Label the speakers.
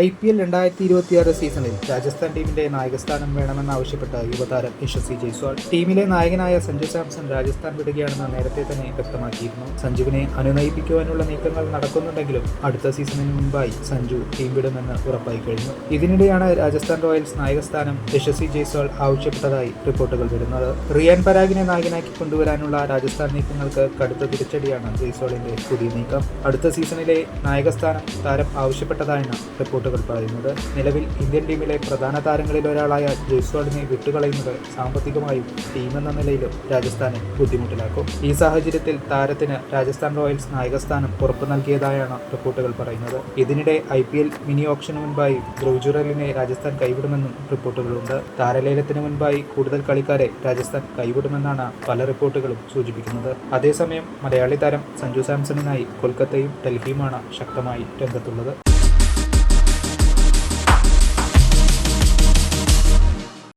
Speaker 1: I P L രണ്ടായിരത്തി ഇരുപത്തിയാറ് സീസണിൽ രാജസ്ഥാൻ ടീമിന്റെ നായകസ്ഥാനം വേണമെന്നാവശ്യപ്പെട്ട് യുവതാരം യശസ്വി ജയ്സ്വാൾ ടീമിലെ നായകനായ സഞ്ജു സാംസൺ രാജസ്ഥാൻ വിടുകയാണെന്ന് നേരത്തെ തന്നെ വ്യക്തമാക്കിയിരുന്നു. സഞ്ജുവിനെ അനുനയിപ്പിക്കുവാനുള്ള നീക്കങ്ങൾ നടക്കുന്നുണ്ടെങ്കിലും അടുത്ത സീസണിന് മുമ്പായി സഞ്ജു ടീം വിടുമെന്ന് ഉറപ്പായി കഴിഞ്ഞു. ഇതിനിടെയാണ് രാജസ്ഥാൻ റോയൽസ് നായകസ്ഥാനം യശസ്വി ജയ്സ്വാൾ ആവശ്യപ്പെട്ടതായി റിപ്പോർട്ടുകൾ വരുന്നത്. റിയാൻ പരാഗിനെ നായകനാക്കി കൊണ്ടുവരാനുള്ള രാജസ്ഥാൻ നീക്കങ്ങൾക്ക് കടുത്ത തിരിച്ചടിയാണ് ജയ്സ്വാളിന്റെ പുതിയ നീക്കം. അടുത്ത സീസണിലെ നായകസ്ഥാനം താരം ആവശ്യപ്പെട്ടതായാണ് റിപ്പോർട്ടുകൾ പറയുന്നത് നിലവിൽ ഇന്ത്യൻ ടീമിലെ പ്രധാന താരങ്ങളിൽ ഒരാളായ ജയ്സ്വാളിനെ വിട്ടുകളയുന്നത് സാമ്പത്തികമായും ടീമെന്ന നിലയിലും രാജസ്ഥാനെ ബുദ്ധിമുട്ടിലാക്കും. ഈ സാഹചര്യത്തിൽ താരത്തിന് രാജസ്ഥാൻ റോയൽസ് നായകസ്ഥാനം ഉറപ്പു നൽകിയതായാണ് റിപ്പോർട്ടുകൾ പറയുന്നത്. ഇതിനിടെ ഐ പി എൽ മിനി ഓപ്ഷന് മുൻപായി ധ്രുവ്ജുറലിനെ രാജസ്ഥാൻ കൈവിടുമെന്നും റിപ്പോർട്ടുകളുണ്ട്. താരലേലത്തിന് മുൻപായി കൂടുതൽ കളിക്കാരെ രാജസ്ഥാൻ കൈവിടുമെന്നാണ് പല റിപ്പോർട്ടുകളും സൂചിപ്പിക്കുന്നത്. അതേസമയം മലയാളി താരം സഞ്ജു സാംസണിനായി കൊൽക്കത്തയും ഡൽഹിയുമാണ് ശക്തമായി രംഗത്തുള്ളത്.